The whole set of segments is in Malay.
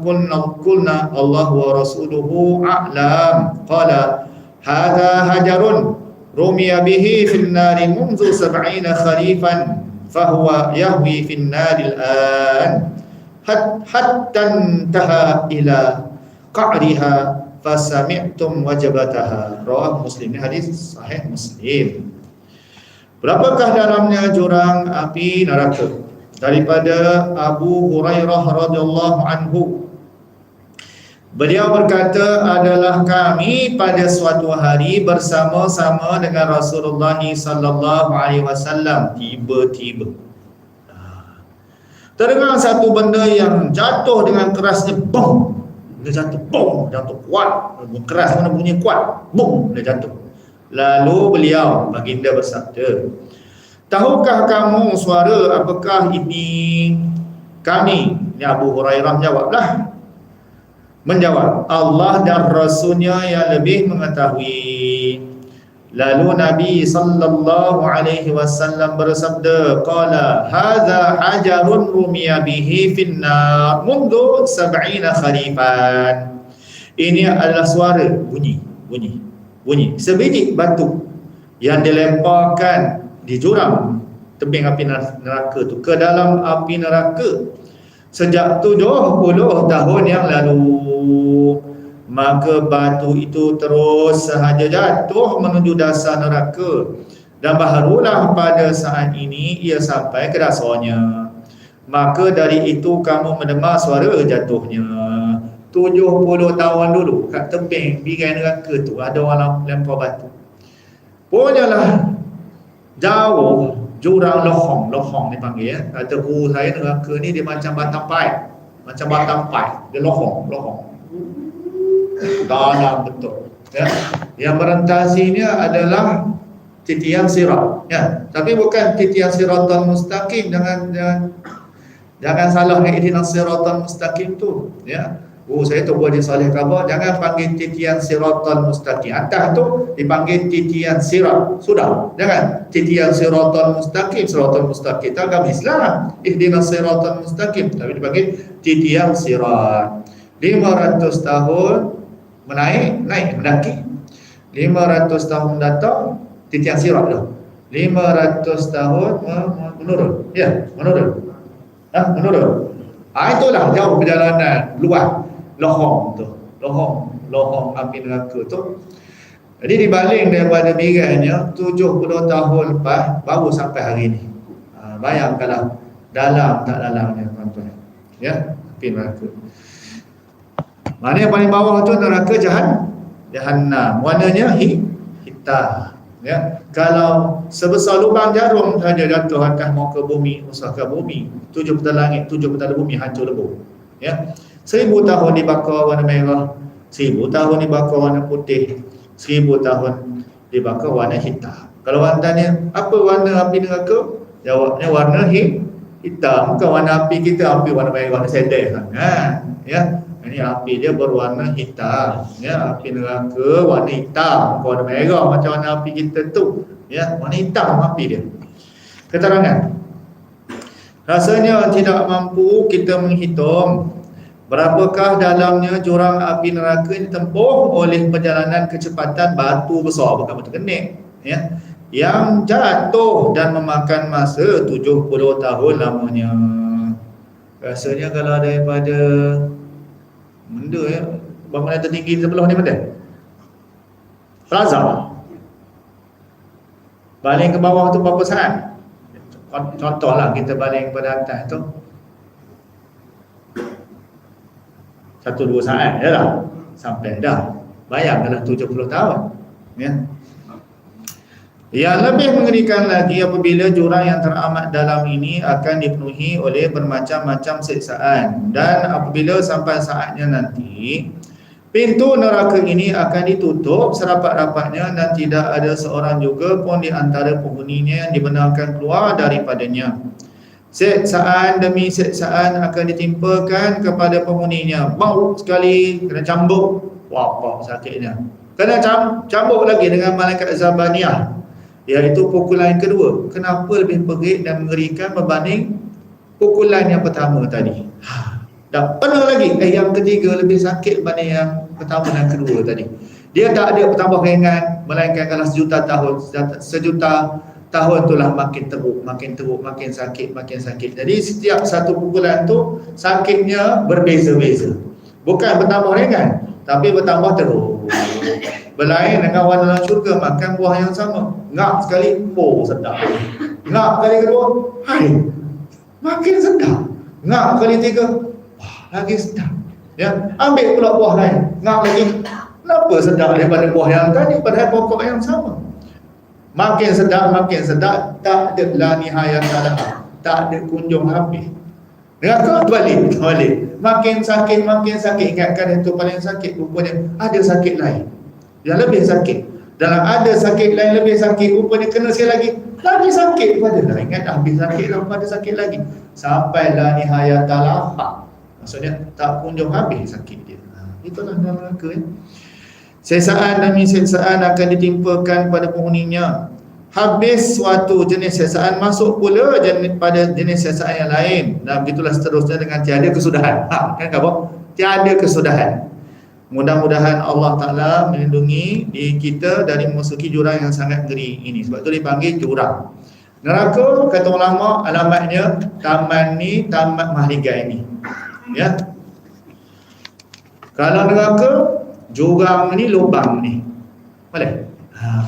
kulna kulna Allah wa rasuluhu a'lam. Qala hadha hajarun rumiya bihi fil Nari munzu 70 kharifan fa huwa yahwi fil Nari. al an hatta intaha ila qa'riha fa sami'tum wajabataha. Rawah muslim. Hadis sahih muslim. Berapakah dalamnya jurang api neraka? Daripada Abu Hurairah radhiyallahu anhu. Beliau berkata adalah kami pada suatu hari bersama-sama dengan Rasulullah sallallahu alaihi wasallam. Tiba-tiba. Terdengar satu benda yang jatuh dengan kerasnya bom dia jatuh bom jatuh kuat. Keras mana bunyi kuat? Bom dia jatuh. Lalu beliau baginda bersabda, Tahukah kamu suara apakah ini kami? Ini Abu Hurairah jawablah. Menjawab, Allah dan Rasulnya yang lebih mengetahui. Lalu Nabi sallallahu alaihi wasallam bersabda, qala hadza hajarun rumiya bihi finnar mundu 70 kharifan. Ini adalah suara bunyi, bunyi bunyi sebiji batu yang dilemparkan di jurang tebing api neraka tu ke dalam api neraka sejak 70 tahun yang lalu maka batu itu terus sahaja jatuh menuju dasar neraka. Dan barulah pada saat ini ia sampai ke dasarnya maka dari itu kamu mendengar suara jatuhnya. 70 tahun dulu kat tebing birai neraka tu ada orang lempar batu. Punyalah jauh jurang lohong lohong ni panggil ya. Kata guru saya neraka ni dia macam batang pai. Macam batang pai. Dia lohong lohong. Dalam betul ya. Yang merentasinya adalah titian sirat ya. Tapi bukan titian siratan mustaqim. Jangan jangan jangan salah dengan ihdina siratan mustaqim tu ya Oh saya tu buat di salih khabar. Jangan panggil titian siratal mustaqim. Atas tu dipanggil titian sirat. Sudah. Jangan titian siratal mustaqim Siratal mustaqim. Tak agama Islam. Ihdina siratal mustaqim. Tapi dipanggil titian sirat. 500 tahun Menaik Naik mendaki. 500 tahun datang Titian sirat tu 500 tahun menurun. Ya menurun. Ha, menurun. Ha, Itulah jauh perjalanan luas lohong tu. Lohong lohong api neraka tu. Jadi dibaling daripada birainya 70 tahun lepas baru sampai hari ini ha, bayangkanlah dalam tak dalamnya tuan-tuan. Ya api neraka. Mana yang paling bawah tu neraka? Jahan jahannam. Warnanya hitam. Ya kalau sebesar lubang jarum saja jatuh atas muka bumi usahakan bumi. Tujuh petala langit tujuh petala bumi hancur lebur ya Seribu tahun dibakar warna merah Seribu tahun dibakar warna putih Seribu tahun dibakar warna hitam. Kalau orang tanya Apa warna api neraka? Jawabnya warna hitam. Bukan warna api kita Api warna merah. Warna sedih kan? Ya. Ini api dia berwarna hitam. Ya api neraka warna hitam. Warna merah macam warna api kita tu. Ya warna hitam api dia. Keterangan. Rasanya tidak mampu kita menghitung Berapakah dalamnya jurang api neraka ini tempuh oleh perjalanan kecepatan batu besar bukan batu kenik ya yang jatuh dan memakan masa 70 tahun lamanya. Rasanya kalau daripada benda ya bangunan tertinggi sebelah ni mana? Plaza. Baling ke bawah tu berapa saat? Contohlah kita baling pada atas tu satu dua saat je lah. Sampai dah. Bayangkanlah 70 tahun ya. Yang lebih mengerikan lagi apabila jurang yang teramat dalam ini akan dipenuhi oleh bermacam-macam siksaan. Dan apabila sampai saatnya nanti pintu neraka ini akan ditutup serapat-rapatnya dan tidak ada seorang juga pun di antara penghuninya yang dibenarkan keluar daripadanya Seksaan demi seksaan akan ditimpakan kepada penghuninya. Bau sekali kena cambuk. Wah, apa sakitnya. Kena cambuk lagi dengan malaikat Zabaniyah. Iaitu pukulan yang kedua. Kenapa lebih perit dan mengerikan berbanding pukulan yang pertama tadi? Ha. Dan penuh lagi. Eh yang ketiga lebih sakit daripada yang pertama dan kedua tadi. Dia tak ada bertambah ringan melainkan kalau sejuta tahun sejuta tahun itulah makin teruk, makin teruk, makin sakit, makin sakit. Jadi setiap satu pukulan tu sakitnya berbeza-beza. Bukan bertambah ringan, tapi bertambah teruk. Berlain dengan orang dalam syurga makan buah yang sama. Ngap sekali, oh sedap. Ngap kali kedua, hai, makin sedap. Ngap kali tiga, wah lagi sedap. Ya, ambil pula buah lain, ngap lagi. Kenapa sedap daripada buah yang tadi padahal pokok yang sama? Makin sedap, makin sedap, tak ada lah nihayat salah. Tak ada kunjung habis. Neraka balik, balik. Makin sakit, makin sakit. Ingatkan itu paling sakit. Rupanya ada sakit lain. Yang lebih sakit. Dalam ada sakit lain lebih sakit. Rupanya kena sekali lagi. Lagi sakit pada dah. Ingat dah habis sakit dah. Pada sakit lagi. Sampailah nihayat talahak. Maksudnya tak kunjung habis sakit dia. Ha, itulah dalam neraka. Ya. Sesaan demi sesaan akan ditimpakan pada penghuninya. Habis suatu jenis sesaan masuk pula jenis, pada jenis sesaan yang lain. Dan begitulah seterusnya dengan tiada kesudahan. Ha, kan apa? Tiada kesudahan. Mudah-mudahan Allah Ta'ala melindungi kita dari memasuki jurang yang sangat ngeri ini. Sebab itu dipanggil jurang. Neraka, kata ulama, alamatnya taman ni, taman mahligai ini. Ya. Kalau neraka, jurang ni lubang ni. Boleh? Ha,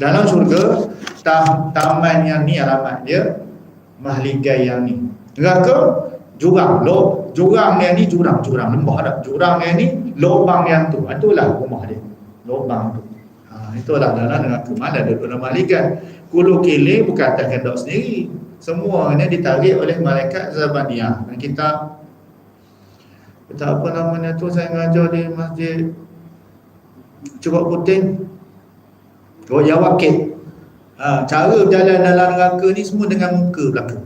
dalam syurga tam, taman yang ni alamat dia mahligai yang ni. Neraka jurang. Lo jurang yang ni jurang. Jurang lembah dah. Jurang yang ni lubang yang tu. Itulah rumah dia. Lubang tu. Ha, itulah dalam neraka. Mana ada dalam mahligai? Kulu kili bukan atas kendok sendiri. Semuanya ditarik oleh malaikat Zabaniyah dan kita tak apa namanya tu saya ngajar di masjid cukup puting Oh ya wakil. Ha, Cara jalan dalam neraka ni semua dengan muka belakang.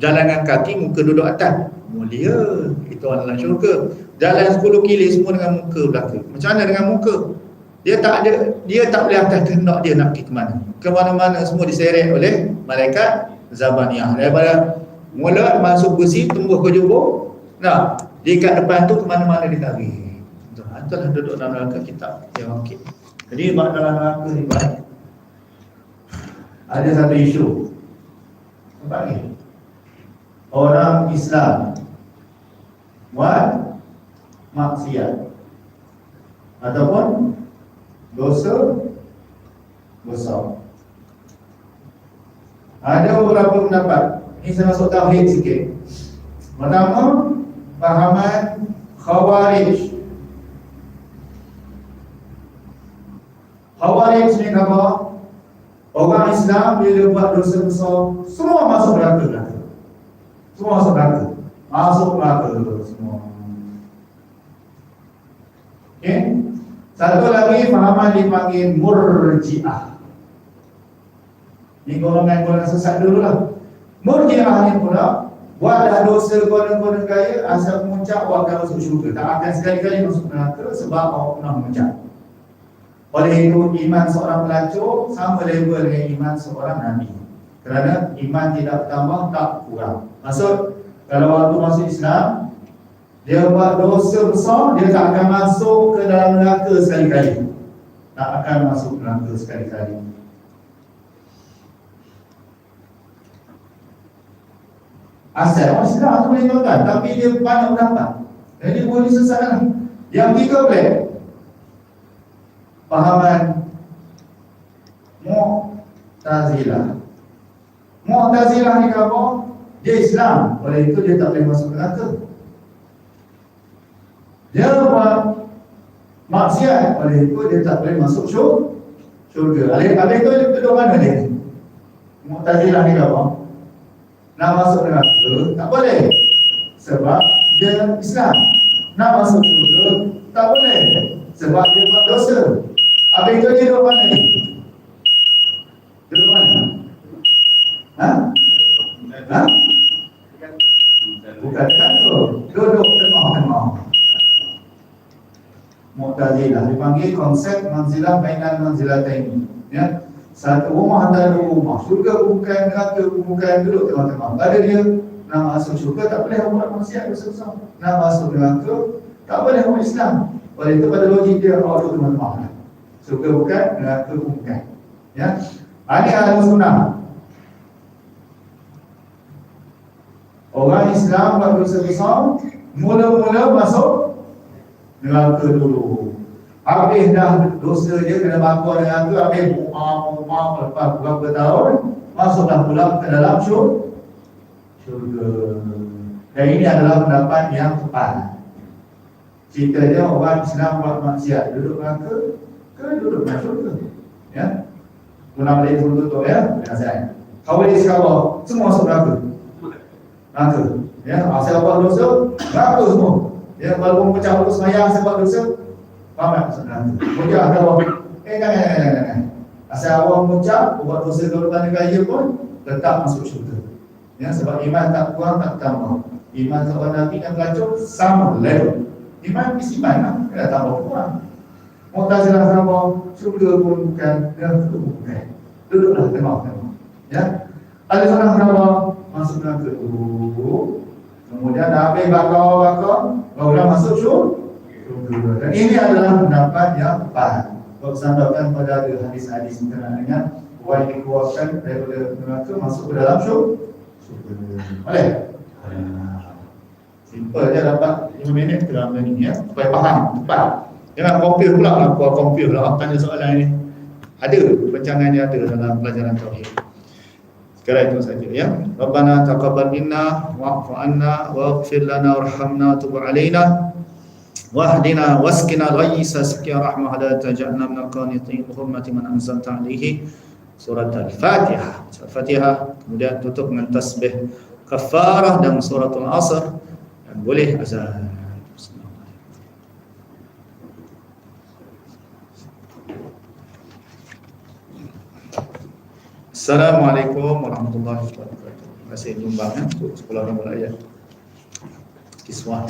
Jalan dengan kaki muka duduk atas. Mulia. Itu orang dalam syurga. Jalan 10 kili semua dengan muka belakang. Macam mana dengan muka? Dia tak ada dia tak boleh atas kehendak dia nak pergi ke mana. Ke mana-mana semua diseret oleh malaikat zabaniyah daripada mula masuk besi tumbuh ke jubur. Nah di kat depan tu ke mana-mana ditarik itulah duduk dalam neraka kita yang wakil jadi mak dalam neraka ni baik ada satu isu. Nampak ni? Orang Islam buat maksiat ataupun dosa besar. Ada beberapa pendapat ini saya masuk tauhid sikit. Pertama pahaman khawarij Khawarij ni apa? Orang Islam bila buat dosa besar, semua masuk neraka neraka. Semua masuk neraka. Masuk neraka semua. Okay? Satu lagi fahaman dipanggil murjiah. Ini golongan-golongan sesat dulu lah. Murjiah ni pula buat dah dosa golongan-golongan kaya asal memuncak awak akan masuk syurga. Tak akan sekali-kali masuk neraka sebab awak pernah memuncak. Oleh itu iman seorang pelacur sama level dengan iman seorang nabi. Kerana iman tidak bertambah tak kurang. Maksud kalau waktu masuk Islam dia buat dosa besar dia tak akan masuk ke dalam neraka sekali-kali. Tak akan masuk neraka sekali-kali. Asal orang Islam tu boleh tuan tapi dia banyak pendapat. Jadi boleh sesat Yang tiga boleh pahaman Mu'tazilah. Mu'tazilah ni apa? Dia Islam, oleh itu dia tak boleh masuk neraka. Dia buat maksiat, oleh itu dia tak boleh masuk syurga. Oleh, oleh itu dia duduk mana dia? Mu'tazilah ni apa? Nak masuk neraka, tak boleh. Sebab dia Islam. Nak masuk syurga, tak boleh. Sebab dia buat dosa. Habis itu dia duduk mana? Duduk mana? Ha? Ha? Bukan kantor. Duduk tengah-tengah. Mu'tazilah dipanggil konsep manzilah mainan manzilah ini. Ya. Satu rumah antara rumah. Surga bukan neraka bukan duduk tengah-tengah. Ada dia nak masuk syurga tak boleh buat maksiat besar. Nak masuk neraka tak boleh buat Islam. Oleh itu pada logik dia Allah tu maaf. Syurga bukan, neraka bukan. Ya. Ini ahli sunnah. Orang Islam buat dosa besar, mula-mula masuk neraka dulu. Habis dah dosa dia kena bakar neraka, habis umar-umar lepas beberapa tahun, masuklah pula ke dalam syurga. Dan ini adalah pendapat yang tepat. Ceritanya orang Islam buat maksiat, duduk neraka, ke duduk dalam syurga. Ya. Guna balik dulu tutup ya, dengan saya. Kau boleh sekarang, semua masuk neraka. Neraka. Ya, asal buat dosa, neraka semua. Ya, walaupun pecah buku semayang, buat dosa, tak? Masuk neraka. Kemudian ada orang, eh jangan, jangan, jangan, jangan. Asal awak mengucap, buat dosa tanda kaya pun, tetap masuk syurga. Ya, sebab iman tak kurang, tak tambah. Iman seorang Nabi dan pelacur sama level. Iman is iman lah, kena tambah kurang. Mu'tazilah sama, syurga pun bukan, neraka pun bukan. Duduklah tengok-tengok. Ya. Ada seorang sama, masuk neraka dulu. Kemudian dah habis bakar-bakar, barulah masuk syurga. Dan ini adalah pendapat yang tepat. Kalau sandarkan pada ada hadis-hadis berkenaan dengan yang dikeluarkan daripada neraka masuk ke dalam syurga. Boleh? Simple je dapat 5 minit dalam ni ya. Supaya faham tepat. Jangan compare pula lah kau compare lah tanya soalan ni. Ada pencangannya ada dalam pelajaran tauhid. Sekarang itu saja ya. Rabbana taqabbal minna wa'fu anna waghfir lana warhamna tub alaina واهدنا واسقنا الغيث سقيا رحمة لا تجعلنا من القانطين بحرمة من أنزلت عليه سورة الفاتحة الفاتحة kemudian tutup dengan tasbih kafarah dan suratul asr dan boleh azan Assalamualaikum warahmatullahi wabarakatuh. Terima kasih nyumbang ya untuk sekolah Rabbul Ayat. Kiswah.